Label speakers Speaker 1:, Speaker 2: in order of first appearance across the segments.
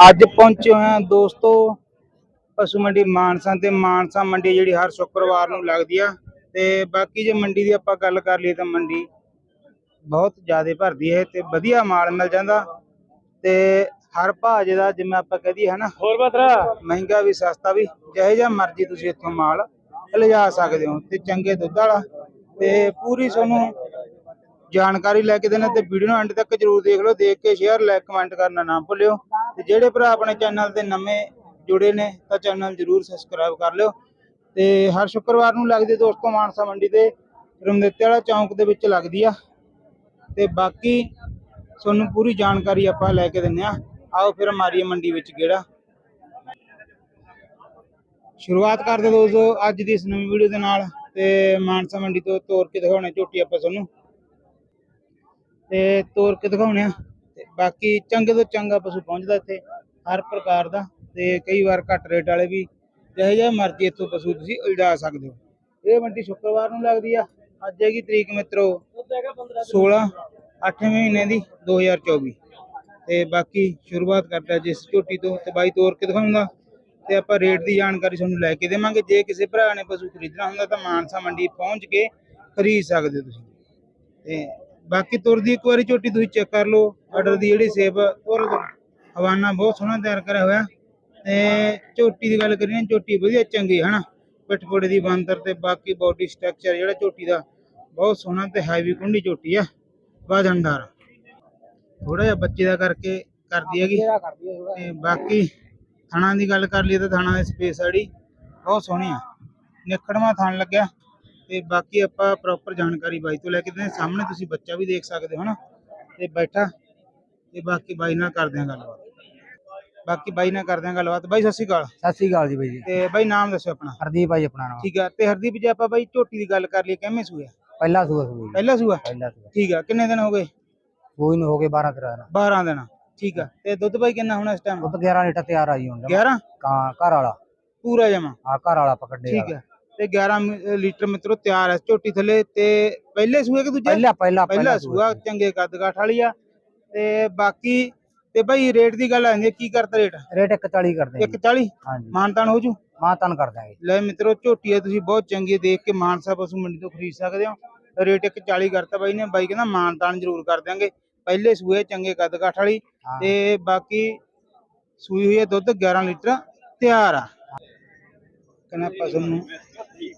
Speaker 1: ਅੱਜ ਪਹੁੰਚੇ ਹਾਂ ਦੋਸਤੋ ਪਸ਼ੂ ਮੰਡੀ ਮਾਨਸਾ ਤੇ ਮਾਨਸਾ ਮੰਡੀ ਜਿਹੜੀ ਹਰ ਸ਼ੁੱਕਰਵਾਰ ਨੂੰ ਲੱਗਦੀ ਆ ਤੇ ਬਾਕੀ ਜੇ ਮੰਡੀ ਦੀ ਆਪਾਂ ਗੱਲ ਕਰ ਲਈਏ ਤਾਂ ਮੰਡੀ ਬਹੁਤ ਜ਼ਿਆਦਾ ਭਰਦੀ ਹੈ ਤੇ ਵਧੀਆ ਮਾਲ ਮਿਲ ਜਾਂਦਾ ਤੇ ਹਰ ਭਾਅ ਜਿਹਦਾ ਜਿਵੇਂ ਆਪਾਂ ਕਹਦੀ ਹੈ ਨਾ ਹੋਰ ਬਤਰਾ ਮਹਿੰਗਾ ਵੀ ਸਸਤਾ ਵੀ ਜਿਹੇ ਜਿਹਾ ਮਰਜ਼ੀ ਤੁਸੀਂ ਇੱਥੋਂ ਮਾਲ ਲਿਜਾ ਸਕਦੇ ਹੋ ਤੇ ਚੰਗੇ ਦੁੱਧ ਵਾਲਾ ਤੇ ਪੂਰੀ ਤੁਹਾਨੂੰ ਜਾਣਕਾਰੀ ਲੈ ਕੇ ਦੇਣਾ ਤੇ ਵੀਡੀਓ ਨੂੰ ਐਂਡ ਤੱਕ ਜਰੂਰ ਦੇਖ ਲਓ, ਦੇਖ ਕੇ ਸ਼ੇਅਰ ਲਾਈਕ ਕਮੈਂਟ ਕਰਨਾ ਨਾ ਭੁੱਲਿਓ। ਤੇ ਜਿਹੜੇ ਭਰਾ ਆਪਣੇ ਚੈਨਲ ਤੇ ਨਵੇਂ ਜੁੜੇ ਨੇ, ਤਾਂ ਚੈਨਲ ਜਰੂਰ ਸਬਸਕ੍ਰਾਈਬ ਕਰ ਲਿਓ। ਤੇ ਹਰ ਸ਼ੁੱਕਰਵਾਰ ਨੂੰ ਲੱਗਦੀ ਦੋਸਤੋ ਮਾਨਸਾ ਮੰਡੀ ਤੇ ਰਮਦੇਤੇ ਵਾਲਾ ਚੌਂਕ ਦੇ ਵਿੱਚ ਲੱਗਦੀ ਆ। ਤੇ ਬਾਕੀ ਤੁਹਾਨੂੰ ਪੂਰੀ ਜਾਣਕਾਰੀ ਆਪਾਂ ਲੈ ਕੇ ਦਿੰਨੇ ਆ। ਆਓ ਫਿਰ ਮਾਰੀਏ ਮੰਡੀ ਵਿੱਚ ਗੇੜਾ। ਸ਼ੁਰੂਆਤ ਕਰਦੇ ਦੋਸਤੋ ਅੱਜ ਦੀ ਇਸ ਨਵੀਂ ਵੀਡੀਓ ਦੇ ਨਾਲ ਤੇ ਮਾਨਸਾ ਮੰਡੀ ਤੋਂ ਤੋਰ ਕੇ ਦਿਖਾਉਣੇ ਝੋਟੀ ਆਪਾਂ ਤੁਹਾਨੂੰ। ਤੇ ਤੋਰ ਕੇ ਦਿਖਾਉਣੇ ਆ। ਤੇ ਬਾਕੀ ਚੰਗੇ ਤੋਂ ਚੰਗਾ ਪਸ਼ੂ ਪਹੁੰਚਦਾ ਇੱਥੇ, ਹਰ ਪ੍ਰਕਾਰ ਦਾ। ਤੇ ਕਈ ਵਾਰ ਘੱਟ ਰੇਟ ਵਾਲੇ ਵੀ ਜਿਹੇ ਜਿਹਾ ਮਰਜ਼ੀ ਇੱਥੋਂ ਪਸ਼ੂ ਤੁਸੀਂ ਉਲਝਾ ਸਕਦੇ ਹੋ। ਇਹ ਮੰਡੀ ਸ਼ੁੱਕਰਵਾਰ ਨੂੰ ਲੱਗਦੀ ਆ। ਅੱਜ ਹੈਗੀ ਤਰੀਕ ਮਿੱਤਰੋ 16 8ਵੇਂ ਮਹੀਨੇ ਦੀ 2024 ਤੇ ਬਾਕੀ ਸ਼ੁਰੂਆਤ ਕਰਦਾ ਜਿਸ ਝੋਟੀ ਤੋਂ ਤੇ ਬਾਈ ਤੋਰ ਕੇ ਦਿਖਾਉਂਦਾ। ਤੇ ਆਪਾਂ ਰੇਟ ਦੀ ਜਾਣਕਾਰੀ ਤੁਹਾਨੂੰ ਲੈ ਕੇ ਦੇਵਾਂਗੇ। ਜੇ ਕਿਸੇ ਭਰਾ ਨੇ ਪਸ਼ੂ ਖਰੀਦਣਾ ਹੁੰਦਾ ਤਾਂ ਮਾਨਸਾ ਮੰਡੀ ਪਹੁੰਚ ਕੇ ਖਰੀਦ ਸਕਦੇ ਹੋ ਤੁਸੀਂ। ਤੇ ਬਾਕੀ ਤੁਰ ਦੀ ਇੱਕ ਵਾਰੀ ਝੋਟੀ ਤੁਸੀਂ ਚੈੱਕ ਕਰ ਲਓ ਆਰਡਰ ਦੀ ਜਿਹੜੀ ਸੇਪ ਤੁਰ ਹਵਾਨਾ ਬਹੁਤ ਸੋਹਣਾ ਤਿਆਰ ਕਰਿਆ ਹੋਇਆ। ਤੇ ਝੋਟੀ ਦੀ ਗੱਲ ਕਰੀਏ ਝੋਟੀ ਵਧੀਆ ਚੰਗੀ ਹੈ ਹਨਾ ਪਿੱਠਪੋੜੇ ਦੀ ਬੰਦਰ ਤੇ ਬਾਕੀ ਬਾਡੀ ਸਟਰਕਚਰ ਜਿਹੜਾ ਝੋਟੀ ਦਾ ਬਹੁਤ ਸੋਹਣਾ ਤੇ ਹੈਵੀ ਕੁੰਡੀ ਝੋਟੀ ਆ ਵਜਨਦਾਰ। ਥੋੜਾ ਜਿਹਾ ਬੱਚੇ ਦਾ ਕਰਕੇ ਕਰਦੀ ਹੈਗੀ। ਤੇ ਬਾਕੀ ਥਣਾ ਦੀ ਗੱਲ ਕਰ ਲਈਏ ਤਾਂ ਥਣਾ ਦੀ ਸਪੇਸ ਆੜੀ ਬਹੁਤ ਸੋਹਣੀ ਆ। ਨਿਕੜਵਾ ਥਣ ਲੱਗਿਆ। ਤੇ ਬਾਕੀ ਆਪਾਂ ਪ੍ਰੋਪਰ ਜਾਣਕਾਰੀ ਬਾਈ ਤੋਂ ਲੈ ਕੇ ਦਿੰਦੇ। ਸਾਹਮਣੇ ਤੁਸੀਂ ਬੱਚਾ ਵੀ ਦੇਖ ਸਕਦੇ ਹੋ ਹਨਾ? ਤੇ ਬੈਠਾ। ਤੇ ਬਾਕੀ ਬਾਈ ਨਾਲ ਕਰਦੇ ਹਾਂ ਗੱਲਬਾਤ। ਬਾਕੀ ਬਾਈ ਨਾਲ ਕਰਦੇ ਹਾਂ ਗੱਲਬਾਤ। ਬਾਈ ਸਤਿ ਸ਼੍ਰੀ ਅਕਾਲ।
Speaker 2: ਸਤਿ ਸ੍ਰੀ ਅਕਾਲ ਜੀ ਬਾਈ ਜੀ।
Speaker 1: ਤੇ ਬਾਈ ਨਾਮ ਦੱਸੋ ਆਪਣਾ।
Speaker 2: ਹਰਦੀਪ ਭਾਈ ਆਪਣਾ ਨਾਮ।
Speaker 1: ਠੀਕ ਆ। ਤੇ ਹਰਦੀਪ ਜੀ ਆਪਾਂ ਬਾਈ ਝੋਟੀ ਦੀ ਗੱਲ ਕਰ ਲਈਏ ਕਿਵੇਂ ਸੂਆ
Speaker 2: ਪਹਿਲਾ ਸੂਆ ਸੂਆ ਜੀ।
Speaker 1: ਪਹਿਲਾ ਸੂਆ?
Speaker 2: ਪਹਿਲਾ ਸੂਆ।
Speaker 1: ਠੀਕ ਆ। ਕਿੰਨੇ ਦਿਨ ਹੋ ਗਏ?
Speaker 2: ਕੋਈ ਨੂੰ ਹੋ ਗਏ 12 13 ਦਿਨ।
Speaker 1: 12 ਦਿਨ। ਠੀਕ ਆ। ਤੇ ਦੁੱਧ ਬਾਈ ਕਿੰਨਾ ਹੋਣਾ ਇਸ ਟਾਈਮ
Speaker 2: ਦੁੱਧ 11 ਲੀਟਰ ਤਿਆਰ ਆ ਜੀ ਹੁਣ
Speaker 1: 11
Speaker 2: ਕਾਂ ਘਰ ਵਾਲਾ।
Speaker 1: ਪੂਰਾ ਜਮਾ?
Speaker 2: ਆ ਘਰ ਵਾਲਾ ਪਕੜੇ
Speaker 1: ਠੀਕ ਆ। ਤੇ 11 ਮ- ਲੀਟਰ ਮਿੱਤਰੋ ਤਿਆਰ ਹੈ ਝੋਟੀ ਥੱਲੇ ਤੇ ਪਹਿਲੇ ਸੂਏ ਕਿ ਦੂਜੇ?
Speaker 2: ਪਹਿਲਾ ਪਹਿਲਾ
Speaker 1: ਪਹਿਲਾ ਸੂਆ। ਚੰਗੇ ਕੱਦ ਕਾਠ ਵਾਲੀ ਆ। ਤੇ ਬਾਕੀ ਤੇ ਭਾਈ ਰੇਟ ਦੀ ਗੱਲ ਆਂਦੀ ਕੀ ਕਰਤਾ ਰੇਟ?
Speaker 2: ਰੇਟ 140 ਕਰਦੇ ਜੀ।
Speaker 1: 140
Speaker 2: ਹਾਂਜੀ।
Speaker 1: ਮਾਨਤਾਨ ਹੋ ਜੂ?
Speaker 2: ਮਾਂ ਤਨ ਕਰ ਦਾਂਗੇ
Speaker 1: ਲੈ ਮਿੱਤਰੋ ਝੋਟੀ ਆ ਤੁਸੀਂ ਬਹੁਤ ਚੰਗੀ ਦੇਖ ਕੇ ਮਾਨਸਾ ਪਸ਼ੂ ਮੰਡੀ ਤੋਂ ਖਰੀਦ ਸਕਦੇ ਹੋ। ਰੇਟ 140 ਕਰਤਾ ਬਾਈ ਨੇ ਬਾਈ ਕਹਿੰਦਾ ਮਾਨਤਾਨ ਜ਼ਰੂਰ ਕਰ ਦਿਆਂਗੇ। ਪਹਿਲੇ ਸੂਏ ਚੰਗੇ ਕੱਦ ਕਾਠ ਵਾਲੀ। ਤੇ ਬਾਕੀ ਸੂਈ ਹੋਈ ਹੈ ਦੁੱਧ 11 ਲੀਟਰ ਤਿਆਰ ਆ। ਕਹਿੰਦਾ ਪਸ਼ੂ ਨੂੰ।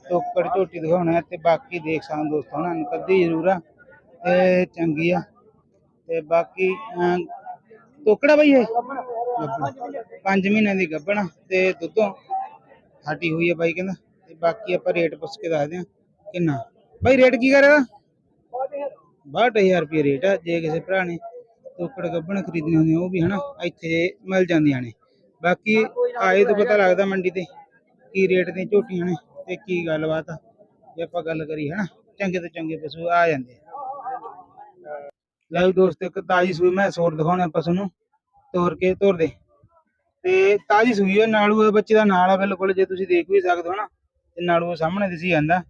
Speaker 1: ਟੋਕੜ ਝੋਟੀ ਦਿਖਾਉਣਾ ਤੇ ਬਾਕੀ ਦੇਖ ਸਕਦੇ ਦੋਸਤੋ ਨਾ ਕੱਦੀ ਜ਼ਰੂਰ ਆ। ਤੇ ਚੰਗੀ ਆ। ਤੇ ਬਾਕੀ ਟੋਕੜਾ ਬਈ ਇਹ? ਗੱਭਣ। ਮਹੀਨਿਆਂ ਦੀ ਗੱਭਣ ਤੇ ਦੁੱਧੋਂ ਹਟੀ ਹੋਈ ਹੈ ਬਾਈ ਕਹਿੰਦਾ। ਤੇ ਬਾਕੀ ਆਪਾਂ ਰੇਟ ਪੁੱਛ ਕੇ ਦੱਸਦੇ ਆ ਕਿੰਨਾ। ਬਾਈ ਰੇਟ ਕੀ ਕਰੇਗਾ 62000 ਰੁਪਏ ਰੇਟ ਆ। ਜੇ ਕਿਸੇ ਭਰਾ ਨੇ ਟੋਕੜ ਗੱਭਣ ਖਰੀਦਣੀ ਹੁੰਦੀ ਉਹ ਵੀ ਹਨਾ, ਇੱਥੇ ਮਿਲ ਜਾਂਦੀਆਂ ਨੇ। ਬਾਕੀ ਆਏ ਤੋਂ ਪਤਾ ਲੱਗਦਾ ਮੰਡੀ ਤੇ। ਕੀ ਰੇਟ ਦੀਆਂ ਝੋਟੀਆਂ ਨੇ ਤੇ ਕੀ ਗੱਲਬਾਤ ਆ, ਜੇ ਆਪਾਂ ਗੱਲ ਕਰੀ ਹਨਾ, ਚੰਗੇ ਤੋਂ ਚੰਗੇ ਪਸ਼ੂ ਆ ਜਾਂਦੇ ਆ। ਦੋਸਤ, ਇੱਕ ਤਾਜੀ ਸੂਈ ਮੈਂ ਸੋਰ ਦਿਖਾਉਣਾ ਪਸ਼ੂ ਨੂੰ ਤੋੜ ਕੇ ਤੋੜ ਦੇ। ਤੇ ਤਾਜੀ ਸੂਈ ਹੈ ਨਾੜੂ ਹੈ ਬੱਚੇ ਦਾ ਨਾਲ ਆ ਬਿਲਕੁਲ, ਜੇ ਤੁਸੀਂ ਦੇਖ ਵੀ ਸਕਦੇ ਹੋ ਨਾ ਤੇ ਨਾੜੂ ਸਾਹਮਣੇ ਦਿਸੀ ਜਾਂਦਾ।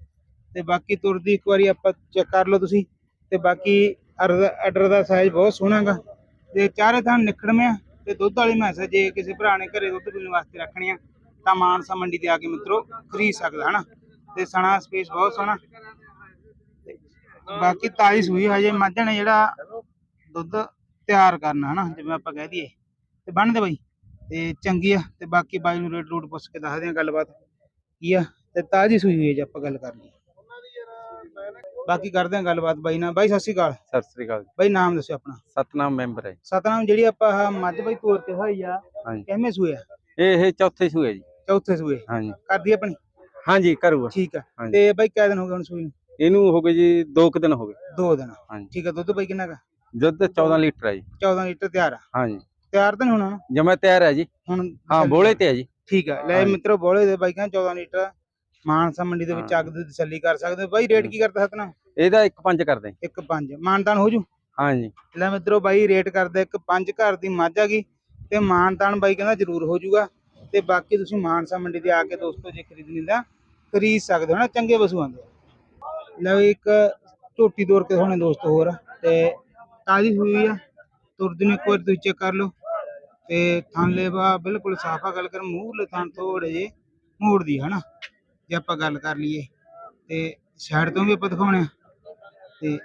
Speaker 1: ਤੇ ਬਾਕੀ ਤੁਰਦੀ ਇੱਕ ਵਾਰੀ ਆਪਾਂ ਚੈੱਕ ਕਰ ਲਓ ਤੁਸੀਂ, ਤੇ ਬਾਕੀ ਆਰਡਰ ਦਾ ਸਾਈਜ਼ ਬਹੁਤ ਸੋਹਣਾ ਗਾ ਤੇ ਚਾਰੇ ਥਾਂ ਨਿਕੜਵੇਂ ਆ, ਤੇ ਦੁੱਧ ਵਾਲੀ ਮੈਸ ਹੈ ਜੇ ਕਿਸੇ ਭਰਾ ਨੇ ਘਰੇ ਦੁੱਧ ਪੀਣ ਵਾਸਤੇ ਰੱਖਣੀ ਆ। ਤਾਂ ਮਾਨਸਾ ਮੰਡੀ ਤੇ ਆ ਕੇ ਮਿੱਤਰੋ ਖਰੀਦ ਸਕਦਾ ਹਨਾ? ਤੇ ਸਣਾ ਸਪੇਸ ਬਹੁਤ ਸੋਹਣਾ। ਬਾਕੀ ਤਾਜੀ ਸੂਈ ਹਜੇ ਮੱਝ ਨੇ ਜਿਹੜਾ ਦੁੱਧ ਤਿਆਰ ਕਰਨਾ ਹਨਾ? ਜਿਵੇਂ ਆਪਾਂ ਕਹਿ ਦਈਏ। ਤੇ ਬੰਨਦੇ ਬਾਈ। ਤੇ ਚੰਗੀ ਆ। ਤੇ ਬਾਕੀ ਬਾਈ ਨੂੰ ਰੇਟ ਰੂਟ ਪੁੱਛ ਕੇ ਦੱਸਦੇ ਆ ਗੱਲਬਾਤ। ਕੀ ਆ? ਤੇ ਤਾਜੀ ਸੂਈ ਹੋਈ ਜੇ ਆਪਾਂ ਗੱਲ ਕਰ ਲਈਏ। ਬਾਕੀ ਕਰਦੇ ਆ ਗੱਲਬਾਤ ਬਾਈ ਨਾਲ। ਬਾਈ ਸਤਿ ਸ਼੍ਰੀ ਅਕਾਲ।
Speaker 3: ਸਤਿ ਸ੍ਰੀ ਅਕਾਲ।
Speaker 1: ਬਾਈ ਨਾਮ ਦੱਸਿਓ ਆਪਣਾ।
Speaker 3: ਸਤਨਾਮ ਮੈਂਬਰ ਹੈ।
Speaker 1: ਸਤਨਾਮ ਜਿਹੜੀ ਆਪਾਂ ਆਹ ਮੱਝ ਬਾਈ ਤੋਰ ਕੇ ਹੋਈ ਆ
Speaker 3: ਹਾਂਜੀ।
Speaker 1: ਕਿਵੇਂ ਸੂਏ ਆ?
Speaker 3: ਇਹ ਇਹ ਚੌਥੇ ਸੂਏ ਜੀ।
Speaker 1: ਚੌਥੇ ਸੂਏ।
Speaker 3: ਹਾਂਜੀ।
Speaker 1: ਕਰਦੀ ਆਪਣੀ?
Speaker 3: ਹਾਂਜੀ ਕਰੂਗਾ।
Speaker 1: ਠੀਕ ਆ। ਤੇ ਬਾਈ ਕਿੰਨੇ ਦਿਨ ਹੋ ਗਏ ਹੁਣ ਸੂਈ ਨੂੰ?
Speaker 3: ਇਹਨੂੰ ਹੋ ਗਏ ਜੀ 2 ਕੁ ਦਿਨ ਹੋ ਗਏ।
Speaker 1: ਦੋ ਦਿਨ।
Speaker 3: ਹਾਂਜੀ।
Speaker 1: ਠੀਕ ਆ ਦੁੱਧ ਬਾਈ ਕਿੰਨਾ ਕਾ?
Speaker 3: ਦੁੱਧ 14 ਲੀਟਰ ਹੈ ਜੀ।
Speaker 1: 14 ਲੀਟਰ ਤਿਆਰ ਆ।
Speaker 3: ਹਾਂਜੀ।
Speaker 1: ਤਿਆਰ ਤਾਂ ਹੋਣਾ?
Speaker 3: ਜਮਾ ਤਿਆਰ ਹੈ ਜੀ।
Speaker 1: ਹੁਣ
Speaker 3: ਹਾਂ ਬੋਲੇ ਤੇ ਹੈ ਜੀ।
Speaker 1: ਠੀਕ ਆ। ਲੈ। ਮਿੱਤਰੋ ਬੋਲੇ ਦੇ ਬਾਈ ਕਹਿੰਦਾ 14 ਲੀਟਰ। ਮਾਨਸਾ ਮੰਡੀ ਦੇ ਵਿੱਚ। ਅੱਗ ਦੀ ਤਸੱਲੀ ਕਰ ਸਕਦੇ ਹੋ। ਬਾਈ ਰੇਟ ਕੀ ਕਰਦਾ ਸਤਨਾ
Speaker 3: ਇਹਦਾ 1.5 ਕਰਦੇ। ਜੀ।
Speaker 1: ਇੱਕ ਪੰਜ। ਮਾਨਤਾਨ ਹੋ ਜੂ?
Speaker 3: ਹਾਂਜੀ।
Speaker 1: ਲੈ ਮਿੱਤਰੋ ਬਾਈ ਰੇਟ ਕਰਦਾ ਇੱਕ ਪੰਜ ਘਰ ਦੀ ਮੱਝ ਹੈਗੀ ਤੇ ਮਾਨਤਾਨ ਬਾਈ ਕਹਿੰਦਾ ਜ਼ਰੂਰ ਹੋ ਜੂਗਾ। ਤੇ ਬਾਕੀ ਤੁਸੀਂ ਮਾਨਸਾ ਮੰਡੀ ਤੇ ਆ ਕੇ ਦੋਸਤੋ ਜੇ ਖਰੀਦਣੀ ਦਾ ਖਰੀਦ ਸਕਦੇ ਹੋ ਨਾ, ਚੰਗੇ ਪਸ਼ੂ ਆਂਦੇ ਲੈ ਇੱਕ ਝੋਟੀ ਤੋਰ ਕੇ ਹੋਣੇ ਦੋਸਤੋ ਹੋਰ, ਤੇ ਤਾਜ਼ੀ ਹੋਈ ਆ, ਤੁਰਦੀ ਨੂੰ ਇੱਕ ਵਾਰ ਤੁਸੀਂ ਚੈੱਕ ਕਰ ਲਓ। ਤੇ ਥਣ ਲੇਵਾ ਬਿਲਕੁਲ ਸਾਫਾ ਗੱਲ ਕਰ ਮੂਹਰਲੇ ਥਣ ਥੋੜੇ ਜੇ ਮੋੜਦੀ ਹੈ ਨਾ ਜੇ ਆਪਾਂ ਗੱਲ ਕਰ ਲਈਏ, ਤੇ ਸਾਈਡ ਤੋਂ ਵੀ ਆਪਾਂ ਦਿਖਾਉਣੇ ਆ ਤੇ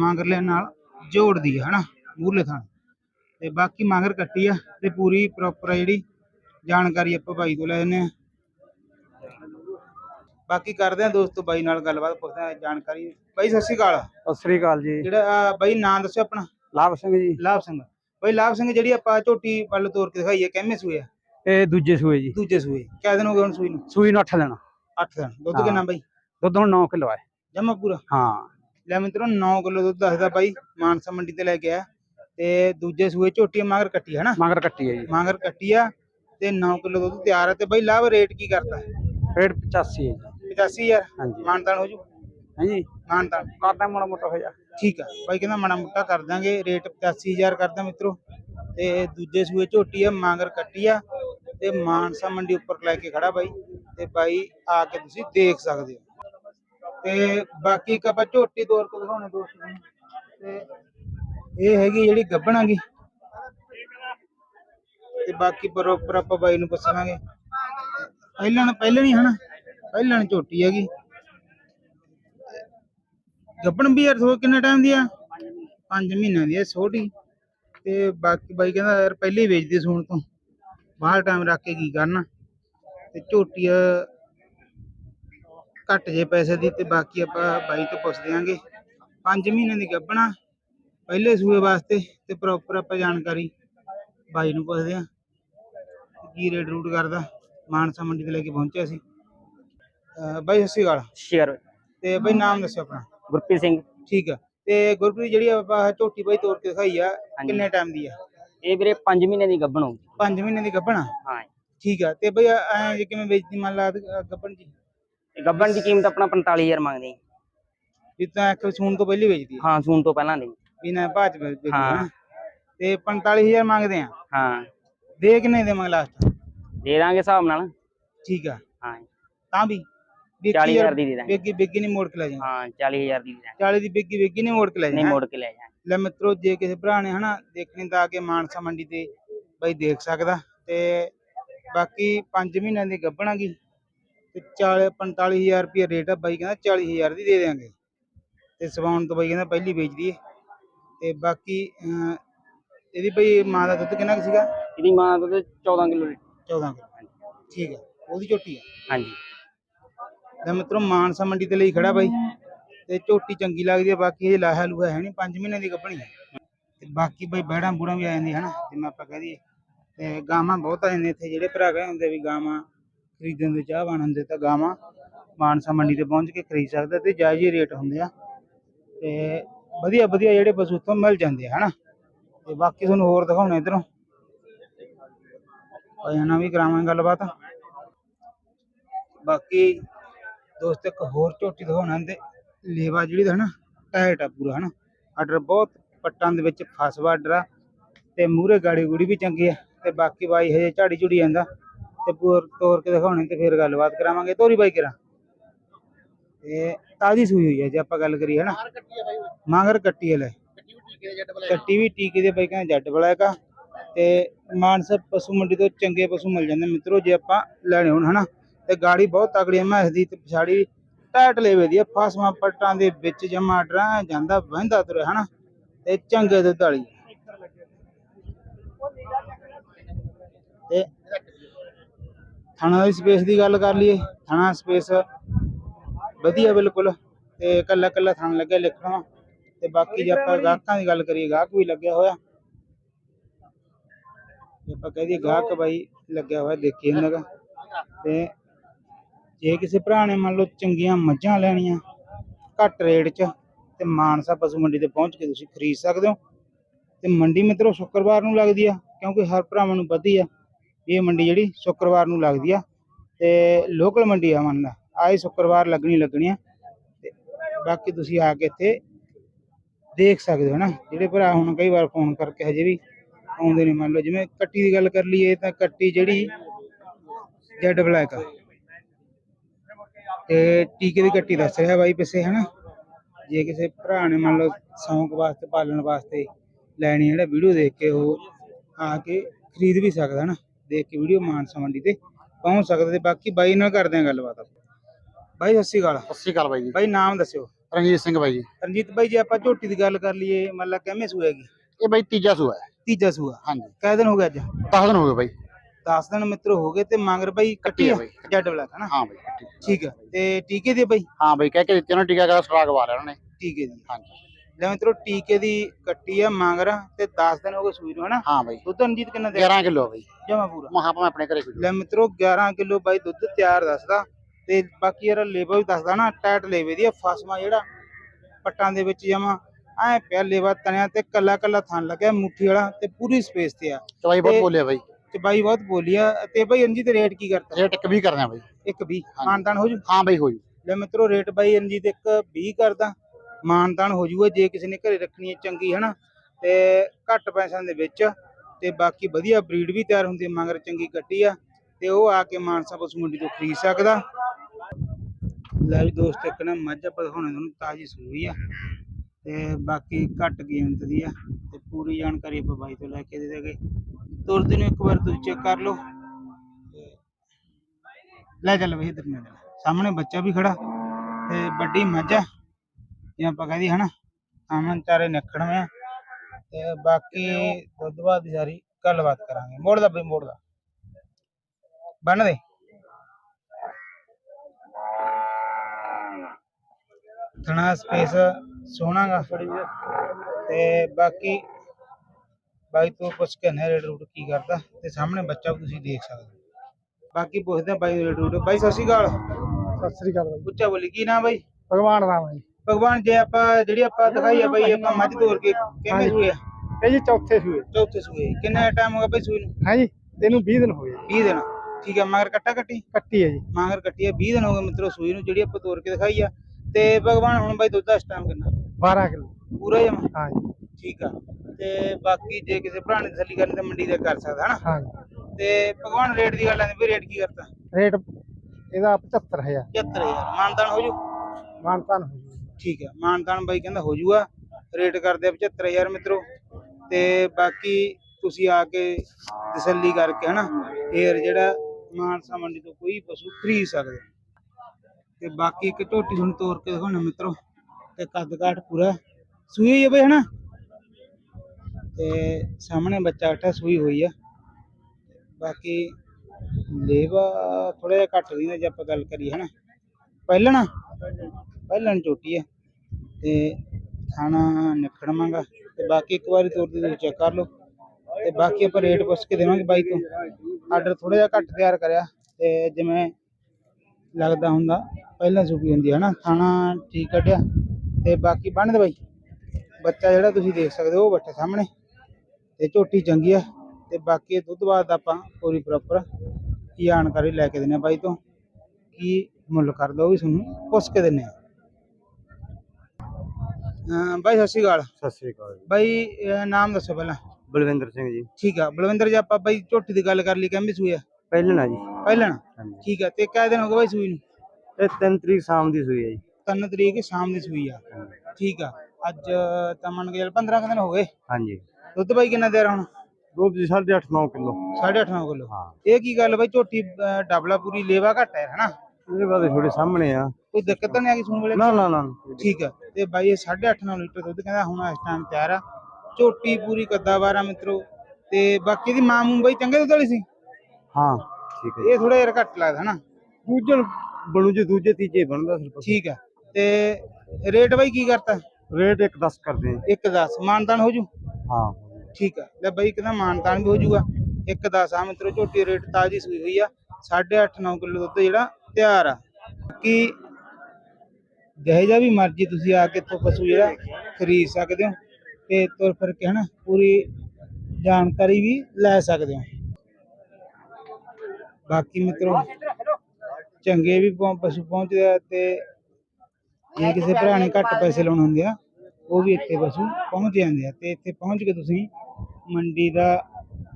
Speaker 1: ਮਗਰਲੇ ਨਾਲ ਜੋੜਦੀ ਹੈ ਹਨਾ? ਮੂਹਰਲੇ ਥਣ। ਤੇ ਬਾਕੀ ਮਗਰ ਕੱਟੀ ਆ, ਤੇ ਪੂਰੀ ਪ੍ਰੋਪਰ ਜਿਹੜੀ ਜਾਣਕਾਰੀ ਆਪਾਂ ਬਾਈ ਤੋਂ ਲੈ ਲੈਂਦੇ ਆ ਬਾਕੀ ਕਰਦੇ ਆ ਦੋਸਤੋ ਬਾਈ ਨਾਲ ਗੱਲਬਾਤ ਪੁੱਛਦੇ ਆ ਜਾਣਕਾਰੀ। ਬਾਈ ਸਤਿ ਸ਼੍ਰੀ ਅਕਾਲ।
Speaker 2: ਸਤਿ ਸ੍ਰੀ ਅਕਾਲ ਜੀ।
Speaker 1: ਜਿਹੜਾ ਬਾਈ ਨਾਂ ਦੱਸਿਓ ਆਪਣਾ।
Speaker 2: ਲਾਭ ਸਿੰਘ ਜੀ।
Speaker 1: ਲਾਭ ਸਿੰਘ। ਬਾਈ ਲਾਭ ਸਿੰਘ ਜਿਹੜੀ ਆਪਾਂ ਝੋਟੀ ਵੱਲ ਤੋਰ ਕੇ ਦਿਖਾਈ ਹੈ ਕਿੰਨੇ ਸੂਏ ਆ?
Speaker 2: ਇਹ ਦੂਜੇ ਸੂਏ ਜੀ।
Speaker 1: ਦੂਜੇ ਸੂਏ। ਕਿਆ ਦਿਨ ਹੋ ਗਏ ਹੁਣ ਸੂਈ ਨੂੰ?
Speaker 2: ਸੂਈ ਨੂੰ 8 ਦਿਨ।
Speaker 1: 8 ਦਿਨ। ਦੁੱਧ
Speaker 2: ਹਾਂ।
Speaker 1: ਕਿੰਨਾ ਬਾਈ?
Speaker 2: ਦੁੱਧ ਹੁਣ 9 ਕਿਲੋ ਹੈ
Speaker 1: ਜਮਾ ਪੂਰਾ?
Speaker 2: ਹਾਂ।
Speaker 1: ਲੈ ਮਿੱਤਰੋ 9 ਕਿਲੋ ਦੁੱਧ ਦੱਸਦਾ ਬਾਈ। ਮਾਨਸਾ ਮੰਡੀ ਤੇ ਲੈ ਕੇ ਆਇਆ। ਤੇ ਦੂਜੇ ਸੂਏ ਝੋਟੀ ਮਗਰ ਕੱਟੀ ਹੈ ਨਾ
Speaker 2: ਮਗਰ ਕੱਟੀ ਹੈ ਜੀ।
Speaker 1: ਮਗਰ ਕੱਟੀ ਆ। ਤੇ 9 ਕਿਲੋ ਦੁੱਧ ਤਿਆਰ ਹੈ ਤੇ ਬਾਈ ਲਾਭ ਰੇਟ ਕੀ ਕਰਦਾ?
Speaker 2: ਰੇਟ 85 ਹੈ ਜੀ।
Speaker 1: 85000
Speaker 2: ਹਾਂਜੀ।
Speaker 1: ਮਾਨਤਾਨ ਹੋ ਜੂ?
Speaker 2: ਹਾਂਜੀ।
Speaker 1: ਮਾਨਤਾਨ
Speaker 2: ਕਰਦਾ ਮਾੜਾ ਮੋਟਾ ਹੋ ਜਾ।
Speaker 1: ਠੀਕ ਆ। ਬਾਈ ਕਹਿੰਦਾ ਮਾੜਾ ਮੋਟਾ ਕਰ ਦਾਂਗੇ ਰੇਟ 85000 ਕਰਦਾ ਮਿੱਤਰੋ। ਤੇ ਦੂਜੇ ਸੂਏ ਝੋਟੀ ਆ ਮਾਂਗਰ ਕੱਟੀ ਆ ਤੇ ਮਾਨਸਾ ਮੰਡੀ ਉੱਪਰ ਲੈ ਕੇ ਖੜਾ ਬਾਈ। ਤੇ ਬਾਈ ਆ ਕੇ ਤੁਸੀਂ ਦੇਖ ਸਕਦੇ ਹੋ। ਤੇ ਬਾਕੀ ਇੱਕ ਆਪਾਂ ਝੋਟੀ ਤੋਰ ਕੇ ਦਿਖਾਉਣੇ ਦੋਸਤ ਨੂੰ। ਤੇ ਇਹ ਹੈਗੀ ਜਿਹੜੀ ਗੱਬਣਾਂਗੀ ਤੇ ਬਾਕੀ ਪ੍ਰੋਪਰ ਆਪਾਂ ਬਾਈ ਨੂੰ ਪੁੱਛਾਂਗੇ ਪਹਿਲਾਂ ਪਹਿਲਾਂ ਨਹੀਂ ਹਨਾ? ਪਹਿਲਾਂ ਝੋਟੀ ਹੈਗੀ। ਗੱਬਣ ਵੀ ਯਾਰ ਥੋ ਕਿੰਨੇ ਟਾਈਮ ਦੀ ਆ? 5 ਮਹੀਨਿਆਂ ਦੀ ਆ, ਛੋਟੀ। ਤੇ ਬਾਕੀ ਬਾਈ ਕਹਿੰਦਾ ਯਾਰ ਪਹਿਲੇ ਹੀ ਵੇਚਦੀ ਸੂਣ ਤੋਂ। ਬਾਹਰ ਟਾਈਮ ਰੱਖ ਕੇ ਕੀ ਕਰਨਾ? ਤੇ ਝੋਟੀ ਘੱਟ ਜੇ ਪੈਸੇ ਦੀ ਤੇ ਬਾਕੀ ਆਪਾਂ ਬਾਈ ਤੋਂ ਪੁੱਛ ਦਿਆਂਗੇ। 5 ਮਹੀਨੇ ਦੀ ਗੱਬਣਾ, ਪਹਿਲੇ ਸੂਏ ਵਾਸਤੇ ਤੇ ਪ੍ਰੋਪਰ ਆਪਾਂ ਜਾਣਕਾਰੀ ਬਾਈ ਨੂੰ ਪੁੱਛਦੇ ਆ। ਕੀ ਰੇਟ ਰੂਟ ਕਰਦਾ? ਮਾਨਸਾ ਮੰਡੀ ਤੇ ਲੈ ਕੇ ਪਹੁੰਚਿਆ ਸੀ। ਬਾਈ ਸਤਿ ਸ਼੍ਰੀ ਅਕਾਲ।
Speaker 2: ਸ਼ੇਅਰ
Speaker 1: ਤੇ ਬਾਈ ਨਾਮ ਦੱਸਿਓ ਆਪਣਾ।
Speaker 2: ਗੁਰਪ੍ਰੀਤ ਸਿੰਘ।
Speaker 1: ਠੀਕ ਆ। ਤੇ ਗੁਰਪ੍ਰੀਤ ਜਿਹੜੀ ਆਪਾਂ ਝੋਟੀ ਬਾਈ ਤੋੜ ਕੇ ਦਿਖਾਈ ਆ ਕਿੰਨੇ ਟਾਈਮ ਦੀ ਆ?
Speaker 2: ਇਹ ਵੀਰੇ 5 ਮਹੀਨੇ ਦੀ ਗੱਭਣ ਹੋਊਗੀ।
Speaker 1: 5 ਮਹੀਨੇ ਦੀ ਗੱਭਣਾ
Speaker 2: ਹਾਂ
Speaker 1: ਠੀਕ ਆ। ਤੇ ਬਈ ਐ ਜੇ ਕਿਵੇਂ ਵੇਚਦੀ ਮੰਨ ਲਾ ਗੱਭਣ
Speaker 2: ਇਹ ਗੱਭਣ ਦੀ ਕੀਮਤ ਆਪਣਾ 45000 ਮੰਗਦੇ
Speaker 1: ਵੀ ਤਾਂ ਇੱਕ ਸੂਣ ਤੋਂ ਪਹਿਲੀ ਵੇਚਦੀ
Speaker 2: ਹਾਂ ਸੂਨ ਤੋਂ ਪਹਿਲਾਂ ਦੀ
Speaker 1: ਵੀ ਨਾ ਭਾਜ ਵੇਚਦੀ
Speaker 2: ਹਾਂ।
Speaker 1: ਤੇ 45000 ਮੰਗਦੇ ਆ?
Speaker 2: ਹਾਂ।
Speaker 1: ਦੇ ਕਿੰਨੇ ਦੇ ਮੰਗ ਲਾਸਟ
Speaker 2: ਦੇ ਦਾਂਗੇ ਹਿਸਾਬ ਨਾਲ।
Speaker 1: ਠੀਕ ਆ।
Speaker 2: ਹਾਂ।
Speaker 1: ਤਾਂ ਵੀ
Speaker 2: 40000 ਦੀ ਦੇ ਦਾਂਗੇ।
Speaker 1: ਬੇਗੀ ਬੇਗੀ ਨਹੀਂ ਮੋੜ ਕੇ ਲੈ ਜਾ
Speaker 2: ਹਾਂ 40000 ਦੀ ਦੇ ਦਾਂਗੇ।
Speaker 1: 40 ਦੀ ਬੇਗੀ ਬੇਗੀ ਨਹੀਂ ਮੋੜ ਕੇ ਲੈ
Speaker 2: ਨਹੀਂ
Speaker 1: ਜਾ
Speaker 2: ਮੋੜ ਕੇ ਲੈ ਜਾਾਂਗੇ
Speaker 1: ਲੈ ਮਿੱਤਰੋ ਜੇ ਕਿਸੇ ਭਰਾ ਨੇ ਹਨਾ ਦੇਖਣੀ ਤਾਂ ਆ ਕੇ ਮਾਨਸਾ ਮੰਡੀ ਤੇ ਬਾਈ ਦੇਖ ਸਕਦਾ। ਤੇ ਬਾਕੀ 5 ਮਹੀਨਿਆਂ ਦੀ ਗੱਭਣਾਗੀ। ਤੇ 40 45000 ਰੁਪਏ ਰੇਟ ਆ ਬਾਈ ਕਹਿੰਦਾ 40000 ਦੀ ਦੇ ਦੇਾਂਗੇ ਤੇ ਸਵਾਉਣ ਤੋਂ ਬਾਈ ਕਹਿੰਦਾ ਪਹਿਲੀ ਵੇਚ ਦਈਏ। ਤੇ ਬਾਕੀ ਇਹਦੀ ਬਈ ਮਾਂ ਦਾ ਦੁੱਧ ਕਿੰਨਾ ਕੁ ਸੀਗਾ?
Speaker 2: ਇਹਦੀ ਮਾਂ ਦੁੱਧ 14 ਕਿਲੋ
Speaker 1: 14 ਕਿਲੋ ਠੀਕ ਆ ਉਹਦੀ ਝੋਟੀ ਆ।
Speaker 2: ਹਾਂਜੀ।
Speaker 1: ਲੈ ਮਿੱਤਰੋ ਮਾਨਸਾ ਮੰਡੀ ਤੇ ਲਈ ਖੜਾ ਬਾਈ। ਤੇ ਝੋਟੀ ਚੰਗੀ ਲੱਗਦੀ ਆ ਬਾਕੀ ਇਹ ਲਾਹਾ ਲੂਹਾ ਹੈ ਨਹੀਂ 5 ਮਹੀਨਿਆਂ ਦੀ ਗੱਭਣੀ ਤੇ ਬਾਕੀ ਬਾਈ ਬੈੜਾਂ ਬੂੜਾਂ ਵੀ ਆ ਜਾਂਦੀ ਹਨਾ ਜਿਵੇਂ ਆਪਾਂ ਕਹਿ ਦਈਏ ਤੇ ਗਾਵਾਂ ਬਹੁਤ ਆ ਜਾਂਦੇ ਇੱਥੇ ਜਿਹੜੇ ਭਰਾ ਗਏ ਹੁੰਦੇ ਵੀ ਗਾਵਾਂ ਖਰੀਦਣ ਦੇ ਚਾਹਵਾਨ ਹੁੰਦੇ ਤਾਂ ਗਾਵਾਂ ਮਾਨਸਾ ਮੰਡੀ ਤੇ ਪਹੁੰਚ ਕੇ ਖਰੀਦ ਸਕਦੇ ਤੇ ਜਾਇਜ਼ ਹੀ ਰੇਟ ਹੁੰਦੇ ਆ। ਤੇ ਵਧੀਆ ਵਧੀਆ ਜਿਹੜੇ ਪਸ਼ੂ ਉੱਥੋਂ ਮਿਲ ਜਾਂਦੇ ਹਨਾ। ਤੇ ਬਾਕੀ ਤੁਹਾਨੂੰ ਹੋਰ ਦਿਖਾਉਣੇ ਇਧਰੋਂ। ਭਾਈਆਂ ਨਾਲ ਵੀ ਕਰਾਵਾਂਗੇ ਗੱਲਬਾਤ। ਬਾਕੀ ਦੋਸਤ ਇੱਕ ਹੋਰ ਝੋਟੀ ਦਿਖਾਉਣਾ ਤੇ ਲੇਵਾ ਜਿਹੜੀ ਦਾ ਹਨਾ ਟਾਇਟ ਆ ਪੂਰਾ ਹਨਾ? ਆਰਡਰ ਬਹੁਤ ਪੱਟਾਂ ਦੇ ਵਿੱਚ ਫਸਵਾ ਆਰਡਰ ਆ ਤੇ ਮੂਰੇ ਗਾੜੀ ਗੁੜੀ ਵੀ ਚੰਗੀ ਆ ਤੇ ਬਾਕੀ ਬਾਈ ਹਜੇ ਝਾੜੀ ਝੁੜੀ ਜਾਂਦਾ ਤੇ ਪੂਰ ਤੋਰ ਕੇ ਦਿਖਾਉਣੇ ਤੇ ਫਿਰ ਗੱਲਬਾਤ ਕਰਾਵਾਂਗੇ। ਤੋਰੀ ਬਾਈ ਕਰਾਂ। ਤੇ ਤਾਜ਼ੀ ਸੂਈ ਹੋਈ ਹੈ ਜੇ ਆਪਾਂ ਗੱਲ ਕਰੀਏ ਹਨਾ? ਮਾਂਗਰ ਕੱਟੀ ਲੈ ਕੱਟੀ ਵੀ ਟੀਕੇ ਦੇ ਬਾਈ ਕਹਿੰਦੇ ਜੱਟ ਬਲੈਕ ਆ ਤੇ ਮਾਨਸਾ ਪਸ਼ੂ ਮੰਡੀ ਤੋਂ ਚੰਗੇ ਪਸ਼ੂ ਮਿਲ ਜਾਂਦੇ ਮਿੱਤਰੋ, ਜੇ ਆਪਾਂ ਲੈਣੇ ਹੋਣ, ਹਨਾ, ਤੇ ਗਾੜੀ ਬਹੁਤ ਤਕੜੀ ਆ। ਮੈਸ ਦੀ ਤੇ ਪਛਾੜੀ ਟਾਇਟ ਲੈਵੇ ਦੀ ਫਾਸਮਾ ਪੱਟਾਂ ਦੇ ਵਿੱਚ ਜਮਾ ਡਰਾ, ਜਾਂਦਾ ਵਹਿੰਦਾ ਤੁਰੇ ਹਨਾ, ਤੇ ਚੰਗੇ ਦੁੱਧ ਵਾਲੀ ਤੇ ਥਾਣਾ ਦੀ ਸਪੇਸ ਦੀ ਗੱਲ ਕਰ ਲਈਏ। ਥਾਣਾ ਸਪੇਸ ਵਧੀਆ, ਬਿਲਕੁਲ। ਤੇ ਕੱਲਾ ਕੱਲਾ ਥਾਣਾ ਲੱਗਿਆ ਲਿਖਣਾ ਤੇ ਬਾਕੀ ਜੇ ਆਪਾਂ ਗਾਹਕਾਂ ਦੀ ਗੱਲ ਕਰੀਏ, ਗਾਹਕ ਵੀ ਲੱਗਿਆ ਹੋਇਆ। ਆਪਾਂ ਕਹਿ ਦਈਏ ਗਾਹਕ ਬਾਈ ਲੱਗਿਆ ਹੋਇਆ, ਦੇਖੀ ਜਾਂਦਾ ਗਾ। ਤੇ ਜੇ ਕਿਸੇ ਭਰਾ ਨੇ ਮੰਨ ਲਓ ਚੰਗੀਆਂ ਮੱਝਾਂ ਲੈਣੀਆਂ, ਘੱਟ ਰੇਟ 'ਚ, ਤੇ ਮਾਨਸਾ ਪਸ਼ੂ ਮੰਡੀ ਤੇ ਪਹੁੰਚ ਕੇ ਤੁਸੀਂ ਖਰੀਦ ਸਕਦੇ ਹੋ। ਤੇ ਮੰਡੀ ਮਿੱਤਰੋ, ਸ਼ੁੱਕਰਵਾਰ ਨੂੰ ਲੱਗਦੀ ਆ, ਕਿਉਂਕਿ ਹਰ ਭਰਾਵਾਂ ਨੂੰ ਪਤਾ ਹੀ ਆ ਵੀ ਇਹ ਮੰਡੀ ਜਿਹੜੀ ਸ਼ੁੱਕਰਵਾਰ ਨੂੰ ਲੱਗਦੀ ਆ। ਤੇ ਲੋਕਲ ਮੰਡੀ ਆ ਮੰਨ ਲਾ ਆਏ ਸ਼ੁੱਕਰਵਾਰ ਲੱਗਣੀ ਲੱਗਣੀ ਆ। ਤੇ ਬਾਕੀ ਤੁਸੀਂ ਆ ਕੇ ਇੱਥੇ ਦੇਖ ਸਕਦੇ ਹੋ ਨਾ, ਜਿਹੜੇ ਭਰਾ ਹੁਣ ਕਈ ਵਾਰ ਫੋਨ ਕਰਕੇ ਹਜੇ ਵੀ ਆਉਂਦੇ ਨੇ ਮੰਨ ਲਓ ਜਿਵੇਂ ਕੱਟੀ ਦੀ ਗੱਲ ਕਰ ਲਈਏ ਤਾਂ ਕੱਟੀ ਜਿਹੜੀ ਜੈਡ ਬਲੈਕ ਆ। ਤੇ ਟੀਕੇ ਦੀ ਕੱਟੀ ਦੱਸ ਰਿਹਾ ਬਾਈ ਪਿੱਛੇ ਹਨਾ? ਜੇ ਕਿਸੇ ਭਰਾ ਨੇ ਮੰਨ ਲਓ ਸ਼ੌਂਕ ਵਾਸਤੇ ਪਾਲਣ ਵਾਸਤੇ ਲੈਣੀ ਹੈ ਜਿਹੜਾ ਵੀਡੀਓ ਦੇਖ ਕੇ ਉਹ ਆ ਕੇ ਖਰੀਦ ਵੀ ਸਕਦਾ ਨਾ ਦੇਖ ਕੇ ਵੀਡੀਓ ਮਾਨਸਾ ਮੰਡੀ ਤੇ ਪਹੁੰਚ ਸਕਦਾ ਤੇ ਬਾਕੀ ਬਾਈ ਨਾਲ ਕਰਦੇ ਆ ਗੱਲਬਾਤ ਬਾਈ ਸਤਿ ਸ਼੍ਰੀ ਅਕਾਲ।
Speaker 4: ਸਤਿ ਸ਼੍ਰੀ ਅਕਾਲ ਬਾਈ ਜੀ।
Speaker 1: ਬਾਈ ਨਾਮ ਦੱਸਿਓ।
Speaker 4: ਰਣਜੀਤ ਸਿੰਘ ਬਾਈ ਜੀ।
Speaker 1: ਰਣਜੀਤ ਬਾਈ ਜੇ ਆਪਾਂ ਝੋਟੀ ਦੀ ਗੱਲ ਕਰ ਲਈਏ ਮੰਨ ਲਾ ਕਿਵੇਂ ਸੂਆ ਹੈਗੀ?
Speaker 4: ਇਹ ਬਾਈ ਤੀਜਾ ਸੂਆ ਹੈ।
Speaker 1: ਤੀਜਾ ਸੂਆ।
Speaker 4: ਹਾਂਜੀ।
Speaker 1: ਕਿੰਨੇ ਦਿਨ ਹੋ ਗਏ ਅੱਜ?
Speaker 4: 10 ਦਿਨ ਹੋ ਗਏ ਬਾਈ।
Speaker 1: 10 ਦਿਨ ਮਿੱਤਰ ਹੋ ਗਏ ਤੇ ਮੰਗਰ ਬਾਈ ਕੱਟੀ
Speaker 4: ਹੈ
Speaker 1: ਆ
Speaker 4: ਬਾਈ।
Speaker 1: ਜੱਡ ਬਲੈਕ ਹਨਾ
Speaker 4: ਹਾਂ ਬਾਈ ਠੀਕ।
Speaker 1: ਠੀਕ ਆ। ਤੇ ਟੀਕੇ ਦੀ ਬਾਈ?
Speaker 4: ਹਾਂ ਬਾਈ ਕਹਿ ਕੇ ਦਿੱਤੇ ਉਹਨਾਂ ਟੀਕਾ ਕਰਾ ਸਟਾਕ ਵਾ ਲਿਆ ਉਹਨਾਂ ਨੇ।
Speaker 1: ਟੀਕੇ ਦੀ।
Speaker 4: ਹਾਂਜੀ।
Speaker 1: ਲੈ ਮਿੱਤਰੋ ਟੀਕੇ ਦੀ ਕੱਟੀ ਆ ਮੰਗਰ ਤੇ 10 ਦਿਨ ਹੋ ਗਏ ਸੂਈ ਨੂੰ ਹਨਾ?
Speaker 4: ਹਾਂ ਬਾਈ।
Speaker 1: ਦੁੱਧ ਰਣਜੀਤ ਕਿੰਨਾ ਦੇ?
Speaker 4: 11 ਕਿਲੋ ਬਾਈ।
Speaker 1: ਜਮਾ ਪੂਰਾ।
Speaker 4: ਮਹਾ ਮੈਂ ਆਪਣੇ ਘਰੇ
Speaker 1: ਲੈ ਮਿੱਤਰੋ 11 ਕਿਲੋ ਬਾਈ ਦੁੱਧ ਤਿਆਰ ਦੱਸਦਾ। ਤੇ ਬਾਕੀ ਯਾਰ ਲੇਵਾ ਵੀ ਦੱਸਦਾ ਨਾ ਟਾਈਟ ਲੇਵੇ ਦੀ ਆ ਫਸਮਾ ਜਿਹੜਾ ਪੱਟਾਂ ਦੇ ਵਿੱਚ ਜਮਾ। ਐ ਪਿਆ ਲੇਵਾ ਤਣਿਆ ਤੇ ਕੱਲਾ ਕੱਲਾ ਥਣ ਲੱਗਿਆ ਮੁੱਠੀ ਵਾਲਾ ਤੇ ਪੂਰੀ ਸਪੇਸ ਤੇ ਆ।
Speaker 4: ਚਵਾਈ ਬਹੁਤ
Speaker 1: ਤੇ-
Speaker 4: ਬੋਲਿਆ ਬਾਈ।
Speaker 1: ਤੇ ਬਾਈ ਬਹੁਤ ਬੋਲਿਆ ਤੇ ਬਾਈ ਰਣਜੀਤ ਰੇਟ ਕੀ ਕਰਤਾ
Speaker 4: ਰੇਟ ਇੱਕ ਵੀ ਕਰਨਾ ਬਾਈ।
Speaker 1: ਇੱਕ 20 ਮਾਨਤਾਨ ਹੋ ਜੂ?
Speaker 4: ਹਾਂ ਬਾਈ ਹੋਈ
Speaker 1: ਲੈ ਮਿੱਤਰੋ ਰੇਟ ਬਾਈ ਰਣਜੀਤ ਇੱਕ 20 ਕਰਦਾ। ਮਾਨਤਾਨ ਹੋ ਜੂਗਾ ਜੇ ਕਿਸੇ ਨੇ ਘਰੇ ਰੱਖਣੀ ਹੈ ਚੰਗੀ ਹਨਾ? ਤੇ ਘੱਟ ਪੈਸਿਆਂ ਦੇ ਵਿੱਚ ਤੇ ਬਾਕੀ ਵਧੀਆ ਬਰੀਡ ਵੀ ਤਿਆਰ ਹੁੰਦੀ ਹੈ ਮਗਰ ਚੰਗੀ ਕੱਟੀ ਆ। ਤੇ ਉਹ ਆ ਕੇ ਮਾਨਸਾ ਪਸ਼ੂ ਮੰਡੀ ਤੋਂ ਖਰੀਦ ਸਕਦਾ। ਲੈ ਵੀ ਦੋਸਤ ਇੱਕ ਨਾ ਮੱਝ ਆਪਾਂ ਦਿਖਾਉਣੇ ਤੁਹਾਨੂੰ ਤਾਜੀ ਸੂਈ ਆ। ਤੇ ਬਾਕੀ ਘੱਟ ਕੀਮਤ ਦੀ ਆ ਤੇ ਪੂਰੀ ਜਾਣਕਾਰੀ ਆਪਾਂ ਬਾਈ ਤੋਂ ਲੈ ਕੇ ਦੇ ਦੇਗੇ। ਤੁਰਦੀ ਨੂੰ ਇੱਕ ਵਾਰ ਤੁਸੀਂ ਚੈੱਕ ਕਰ ਲਓ। ਲੈ ਚੱਲ ਬਈ ਇਧਰ ਨੂੰ। ਸਾਹਮਣੇ ਬੱਚਾ ਵੀ ਖੜਾ ਤੇ ਵੱਡੀ ਮੱਝ ਆ ਜੇ ਆਪਾਂ ਕਹਦੀ ਹਨਾ ਆਮਨ ਚਾਰੇ ਨਿਕਣ ਆ। ਤੇ ਬਾਕੀ ਦੁੱਧ ਬਾਅਦ ਦੀ ਸਾਰੀ ਗੱਲਬਾਤ ਕਰਾਂਗੇ। ਮੋੜ ਦਾ ਬਈ, ਮੋੜ ਦਾ। ਬੰਨ ਦੇ। ਥਣਾ ਸਪੇਸ ਸੋਹਣਾਗਾ। ਤੇ ਬਾਕੀ ਬਾਈ ਤੋਂ ਪੁੱਛ ਕੇ ਨਾ ਰੇਟ ਰੂਟ ਕੀ ਕਰਦਾ ਤੇ ਸਾਹਮਣੇ ਬੱਚਾ ਤੁਸੀਂ ਦੇਖ ਸਕਦੇ ਹੋ। ਬਾਕੀ ਪੁੱਛਦੇ ਬਾਈ ਦੇ ਰੇਟ ਬਾਈ ਸਤਿ ਸ਼੍ਰੀ ਅਕਾਲ।
Speaker 4: ਸਤਿ ਸ੍ਰੀ ਅਕਾਲ ਬਾਈ।
Speaker 1: ਉੱਚਾ ਬੋਲੀ ਕੀ ਨਾਮ ਬਾਈ?
Speaker 4: ਭਗਵਾਨ ਰਾਮ ਹੈ
Speaker 1: ਭਗਵਾਨ ਜੇ ਆਪਾਂ ਜਿਹੜੀ ਆਪਾਂ ਦਿਖਾਈ ਆ ਬਾਈ ਆਪਾਂ ਮੱਝ ਤੋੜ ਕੇ ਕਿੰਨੇ ਸੂਏ? ਆ
Speaker 4: ਇਹ ਜੀ ਚੌਥੇ ਸੂਏ।
Speaker 1: ਚੌਥੇ ਸੂਏ। ਕਿੰਨਾ ਟਾਈਮ ਹੋ ਗਿਆ ਬਾਈ ਸੂਈ ਨੂੰ?
Speaker 4: ਹਾਂ ਜੀ ਤੈਨੂੰ 20 ਦਿਨ ਹੋ ਗਏ।
Speaker 1: 20 ਦਿਨ। ਠੀਕ ਹੈ ਮਗਰ ਕੱਟਾ ਕੱਟੀ
Speaker 4: ਕੱਟੀ ਹੈ ਜੀ।
Speaker 1: ਮਗਰ ਕੱਟੀ ਆ 20 ਦਿਨ ਹੋ ਗਏ ਮਿੱਤਰੋ ਸੂਈ ਨੂੰ ਜਿਹੜੀ ਆਪਾਂ ਤੋੜ ਕੇ ਦਿਖਾਈ ਆ। ਤੇ ਭਗਵਾਨ ਹੁਣ ਬਾਈ ਦੁੱਧ ਦਾ ਇਸ ਟਾਈਮ ਕਿੰਨਾ?
Speaker 4: 12 ਕਿਲੋ।
Speaker 1: ਪੂਰਾ ਹੀ ਆ?
Speaker 4: ਹਾਂ ਜੀ।
Speaker 1: ਠੀਕ ਆ। ਤੇ ਬਾਕੀ ਜੇ ਕਿਸੇ ਭਰਾ ਨੇ ਤਸੱਲੀ ਕਰਨੀ ਤਾਂ ਮੰਡੀ ਤੇ ਕਰ ਸਕਦਾ ਹਨਾ?
Speaker 4: ਹਾਂ ਜੀ।
Speaker 1: ਤੇ ਭਗਵਾਨ ਰੇਟ ਦੀ ਗੱਲ ਆਂਦੀ ਵੀ ਰੇਟ ਕੀ ਕਰਤਾ?
Speaker 4: ਰੇਟ ਇਹਦਾ 75000
Speaker 1: 75000 ਮਾਨਦਾਨ ਹੋ ਜੂ?
Speaker 4: ਮਾਨਤਾਨ ਹੋ ਜੀ।
Speaker 1: ਠੀਕ ਹੈ ਮਾਨਦਾਨ ਬਾਈ ਕਹਿੰਦਾ ਹੋ ਜੂਗਾ। ਰੇਟ ਕਰਦੇ ਆ 75000 ਮਿੱਤਰੋ। ਤੇ ਬਾਕੀ ਤੁਸੀਂ ਆ ਕੇ ਤਸੱਲੀ ਕਰਕੇ ਹਨਾ? ਫੇਰ ਜਿਹੜਾ ਮਾਨਸਾ ਮੰਡੀ ਤੋਂ ਕੋਈ ਪਸ਼ੂ ਖਰੀਦ ਸਕਦੇ। ਹੋ। ਤੇ ਬਾਕੀ ਇੱਕ ਝੋਟੀ ਹੁਣ ਤੋੜ ਕੇ ਦਿਖਾਉਣਾ ਮਿੱਤਰੋ, ਤੇ ਕੱਦ ਕਾਠ ਪੂਰਾ ਸੂਈ ਹੋਈ ਹੈ ਬਈ ਹਨਾ? ਤੇ ਸਾਹਮਣੇ ਬੱਚਾ ਬੈਠਾ ਸੂਈ ਹੋਈ ਆ। ਬਾਕੀ ਲੇਵਾ ਥੋੜਾ ਜਿਹਾ ਘੱਟ ਦੀ ਜੇ ਆਪਾਂ ਗੱਲ ਕਰੀਏ ਹਨਾ। ਪਹਿਲਣਾ, ਪਹਿਲਣ ਝੋਟੀ ਆ। ਤੇ ਥਾਣਾ ਨਿਕੜਵਾਂਗਾ ਤੇ ਬਾਕੀ ਇੱਕ ਵਾਰੀ ਤੋਰ ਦੇ ਚੈੱਕ ਕਰ ਲਓ। ਤੇ ਬਾਕੀ ਆਪਾਂ ਰੇਟ ਪੁੱਛ ਕੇ ਦੇਵਾਂਗੇ ਬਾਈ ਤੋਂ। ਆਰਡਰ ਥੋੜਾ ਜਿਹਾ ਘੱਟ ਤਿਆਰ ਕਰਿਆ। ਤੇ ਜਿਵੇਂ ਲੱਗਦਾ ਹੁੰਦਾ ਪਹਿਲਾਂ ਸੁਪੀ ਹੁੰਦੀ ਹੈ ਨਾ ਖਾਣਾ ਠੀਕ ਕੱਢਿਆ ਤੇ ਬਾਕੀ ਬੰਨ ਦੇ ਬਾਈ। ਬੱਚਾ ਜਿਹੜਾ ਤੁਸੀਂ ਦੇਖ ਸਕਦੇ ਹੋ ਉਹ ਬੱਚਾ ਸਾਹਮਣੇ। ਤੇ ਝੋਟੀ ਚੰਗੀ ਆ ਤੇ ਬਾਕੀ ਦੁੱਧ ਬਾਅਦ ਆਪਾਂ ਪੂਰੀ ਪ੍ਰੋਪਰ ਜਾਣਕਾਰੀ ਲੈ ਕੇ ਦਿੰਨੇ ਆ ਬਾਈ ਤੋਂ ਕੀ ਮੁੱਲ ਕਰਦਾ ਉਹ ਵੀ ਤੁਹਾਨੂੰ ਪੁੱਛ ਕੇ ਦਿੰਨੇ ਆ। ਬਾਈ ਸਤਿ ਸ਼੍ਰੀ ਅਕਾਲ।
Speaker 4: ਸਤਿ ਸ੍ਰੀ ਅਕਾਲ
Speaker 1: ਬਾਈ ਨਾਮ ਦੱਸੋ ਪਹਿਲਾਂ।
Speaker 4: ਬਲਵਿੰਦਰ ਸਿੰਘ ਜੀ।
Speaker 1: ਠੀਕ ਆ ਬਲਵਿੰਦਰ ਜੀ ਆਪਾਂ ਬਾਈ ਝੋਟੀ ਦੀ ਗੱਲ ਕਰ ਲਈ ਕਹਿੰਦੇ ਸੂਈ ਆ।
Speaker 4: ਪਹਿਲਣਾ ਜੀ।
Speaker 1: ਪਹਿਲਾਂ ਠੀਕ ਆ ਤੇ ਕਿਹ ਦਿਨ ਹੋ ਗਏ ਬਾਈ ਸੂਈ ਨੂੰ?
Speaker 4: ਇਹ 3 ਤਰੀਕ ਸ਼ਾਮ ਦੀ ਸੂਈ ਹੈ ਜੀ।
Speaker 1: ਤਿੰਨ ਤਰੀਕ ਸ਼ਾਮ ਦੀ ਸੂਈ ਆ। ਠੀਕ ਆ। ਅੱਜ ਤਾਂ ਮੰਨ ਕੇ ਚੱਲ 15 ਕੁ ਦਿਨ ਹੋ ਗਏ।
Speaker 4: ਹਾਂਜੀ।
Speaker 1: ਦੁੱਧ ਬਾਈ ਕਿੰਨਾ ਦੇ ਰਹਾ ਹੁਣ?
Speaker 4: ਦੁੱਧ ਜੀ 8.5 9 ਕਿਲੋ।
Speaker 1: 8.5 ਕਿਲੋ।
Speaker 4: ਹਾਂ।
Speaker 1: ਇਹ ਕੀ ਗੱਲ ਬਾਈ ਝੋਟੀ ਡਬਲਾ ਪੂਰੀ ਲੇਵਾ ਘੱਟ ਹੈ ਹਨਾ?
Speaker 4: ਇਹਦੇ ਬਾਅਦ ਥੋੜੇ ਸਾਹਮਣੇ ਆ।
Speaker 1: ਕੋਈ ਦਿੱਕਤ ਤਾਂ ਨਹੀਂ ਆ ਗਈ ਸੁਣ ਵੇਲੇ?
Speaker 4: ਨਾ ਨਾ ਨਾ
Speaker 1: ਠੀਕ ਆ। ਤੇ ਬਾਈ ਇਹ 8.5 9 ਲੀਟਰ ਦੁੱਧ ਕਹਿੰਦਾ ਹੁਣ ਇਸ ਟਾਈਮ ਤਿਆਰ ਆ। ਝੋਟੀ ਪੂਰੀ ਕੱਦਾ ਵਾਰਾ ਮਿੱਤਰੋ। ਤੇ ਬਾਕੀ ਦੀ ਮਾਂ ਮੂੰ ਬਾਈ ਚੰਗੇ ਦੁੱਧ ਵਾਲੀ ਸੀ?
Speaker 4: ਹਾਂ ਠੀਕ ਹੈ
Speaker 1: ਇਹ ਥੋੜਾ ਜਿਹਾ ਘੱਟ ਲੱਗਦਾ ਹਨਾ?
Speaker 4: ਦੂਜੇ ਬਣੂ ਜੇ ਦੂਜੇ ਤੀਜੇ ਬਣਦਾ ਸਿਰਫ
Speaker 1: ਠੀਕ ਆ ਤੇ ਰੇਟ ਬਾਈ ਕੀ ਕਰਤਾ?
Speaker 4: ਰੇਟ ਇੱਕ 10 ਕਰਦੇ ਆ
Speaker 1: ਇੱਕ 10 ਮਾਨਤਾਨ ਹੋ ਜੂ?
Speaker 4: ਹਾਂ।
Speaker 1: ਠੀਕ ਆ ਲੈ ਬਾਈ ਕਹਿੰਦਾ ਮਾਨਤਾਨ ਵੀ ਹੋ ਜੂਗਾ। ਇੱਕ 10 ਆ ਮਿੱਤਰੋ ਝੋਟੀ ਰੇਟ ਤਾਜੀ ਸੂਈ ਹੋਈ ਆ। 8.5 9 ਕਿਲੋ ਦੁੱਧ ਜਿਹੜਾ ਤਿਆਰ ਆ। ਕਿ ਜਿਹੇ ਜਿਹਾ ਵੀ ਮਰਜ਼ੀ ਤੁਸੀਂ ਆ ਕੇ ਇੱਥੋਂ ਪਸ਼ੂ ਜਿਹੜਾ ਖਰੀਦ ਸਕਦੇ ਹੋ। ਤੇ ਤੁਰ ਫਿਰ ਕੇ ਹਨਾ ਪੂਰੀ ਜਾਣਕਾਰੀ ਵੀ ਲੈ ਸਕਦੇ ਹੋ। ਬਾਕੀ ਮਿੱਤਰੋ ਚੰਗੇ ਵੀ ਪਹੁੰ- ਪਸ਼ੂ, ਪਹੁੰਚਦੇ ਆ ਤੇ ਜੇ ਕਿਸੇ ਭਰਾ ਨੇ ਘੱਟ ਪੈਸੇ ਲਾਉਣੇ ਹੁੰਦੇ ਆ, ਉਹ ਵੀ ਇੱਥੇ ਪਸ਼ੂ ਪਹੁੰਚ ਜਾਂਦੇ ਆ ਤੇ ਇੱਥੇ ਪਹੁੰਚ ਕੇ ਤੁਸੀਂ ਮੰਡੀ ਦਾ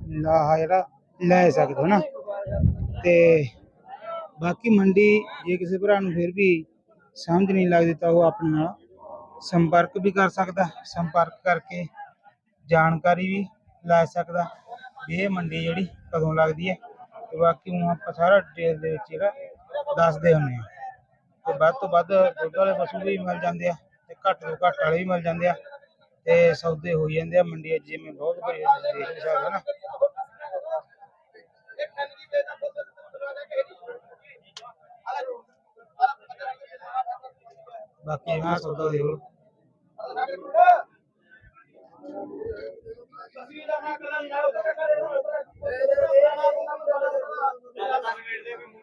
Speaker 1: ਲਾਹਾ ਜਿਹੜਾ ਲੈ ਸਕਦੇ ਹੋ ਨਾ। ਤੇ ਬਾਕੀ ਮੰਡੀ ਜੇ ਕਿਸੇ ਭਰਾ ਨੂੰ ਫਿਰ ਵੀ ਸਮਝ ਨਹੀਂ ਲੱਗਦੀ ਤਾਂ ਉਹ ਆਪਣੇ ਨਾਲ ਸੰਪਰਕ ਵੀ ਕਰ ਸਕਦਾ, ਸੰਪਰਕ ਕਰਕੇ ਜਾਣਕਾਰੀ ਵੀ ਲੈ ਸਕਦਾ ਵੀ ਇਹ ਮੰਡੀ ਜਿਹੜੀ ਕਦੋਂ ਲੱਗਦੀ ਹੈ। ਤੇ ਬਾਕੀ ਹੁਣ ਆਪਾਂ ਸਾਰਾ ਡਿਟੇਲ ਦੇ ਵਿੱਚ ਜਿਹੜਾ ਦੱਸਦੇ ਹੁੰਦੇ ਆ। ਤੇ ਵੱਧ ਤੋਂ ਵੱਧ ਦੁੱਧ ਵਾਲੇ ਪਸ਼ੂ ਵੀ ਮਿਲ ਜਾਂਦੇ ਆ ਤੇ ਘੱਟ ਤੋਂ ਘੱਟ ਵਾਲੇ ਵੀ ਮਿਲ ਜਾਂਦੇ ਆ ਤੇ ਸੌਦੇ ਹੋ ਜਾਂਦੇ ਆ। ਮੰਡੀ ਜਿਵੇਂ ਬਹੁਤ ਭਾਈ ਦੇਖ ਨਹੀਂ ਸਕਦੇ ਨਾ। ਬਾਕੀ ਮੈਂ ਸੌਦਾ ਦੇਖ ਲਓ। ਆ ਮੱਝ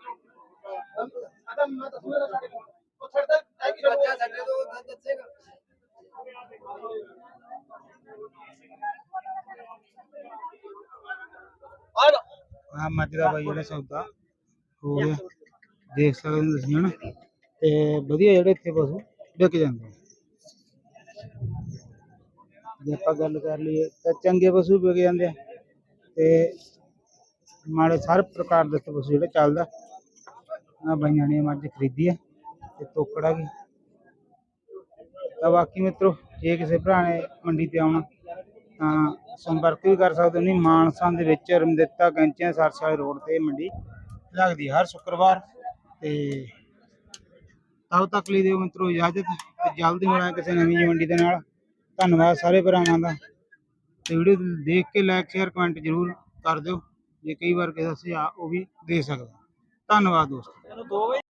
Speaker 1: ਦਾ ਬਾਈ ਜਿਹੜਾ ਸੌਦਾ। ਹੋ ਗਿਆ ਦੇਖ ਸਕਦੇ ਹੋ ਤੁਸੀਂ ਹਨਾ? ਤੇ ਵਧੀਆ ਜਿਹੜੇ ਇੱਥੇ ਪਸ਼ੂ ਵਿਕ ਜਾਂਦੇ ਆ। ਜੇ ਆਪਾਂ ਗੱਲ ਕਰ ਲਈਏ ਤਾਂ ਚੰਗੇ ਪਸ਼ੂ ਵਿਕ ਜਾਂਦੇ ਆ ਤੇ ਮਾੜੇ ਹਰ ਪ੍ਰਕਾਰ ਦੇ ਪਸ਼ੂ ਜਿਹੜਾ ਚੱਲਦਾ। ਆ ਬਾਈਆਂ ਨੇ ਮੱਝ ਖਰੀਦੀ ਹੈ ਤੇ ਤੋਕੜਾ ਵੀ। ਤਾਂ ਬਾਕੀ ਮਿੱਤਰੋ ਜੇ ਕਿਸੇ ਭਰਾ ਨੇ ਮੰਡੀ ਤੇ ਆਉਣਾ ਤਾਂ ਸੰਪਰਕ ਵੀ ਕਰ ਸਕਦੇ ਹੋ। ਨਹੀਂ, ਮਾਨਸਾ ਦੇ ਵਿੱਚ ਰਮਦਿੱਤਾ ਗੰਚਿਆਂ ਸਰਸਾ ਵਾਲੇ ਰੋਡ ਤੇ ਮੰਡੀ ਲੱਗਦੀ ਹਰ ਸ਼ੁੱਕਰਵਾਰ। ਤੇ ਤਦ ਤੱਕ ਲਈ ਦਿਓ ਮਿੱਤਰੋ ਇਜਾਜ਼ਤ ਤੇ ਜਲਦੀ ਮਿਲਾਂਗੇ ਕਿਸੇ ਨਵੀਂ ਮੰਡੀ ਦੇ ਨਾਲ। ਧੰਨਵਾਦ ਸਾਰੇ ਭਰਾਵਾਂ ਦਾ। ਤੇ ਵੀਡੀਓ ਦੇਖ ਕੇ ਲਾਈਕ ਸ਼ੇਅਰ ਕਮੈਂਟ ਜ਼ਰੂਰ ਕਰ ਦਿਓ। ਜੇ ਕਈ ਵਾਰ ਕਿਸੇ ਦਾ ਸੁਝਾਅ ਉਹ ਵੀ ਦੇ ਸਕਦਾ। ਧੰਨਵਾਦ ਦੋਸਤੋ।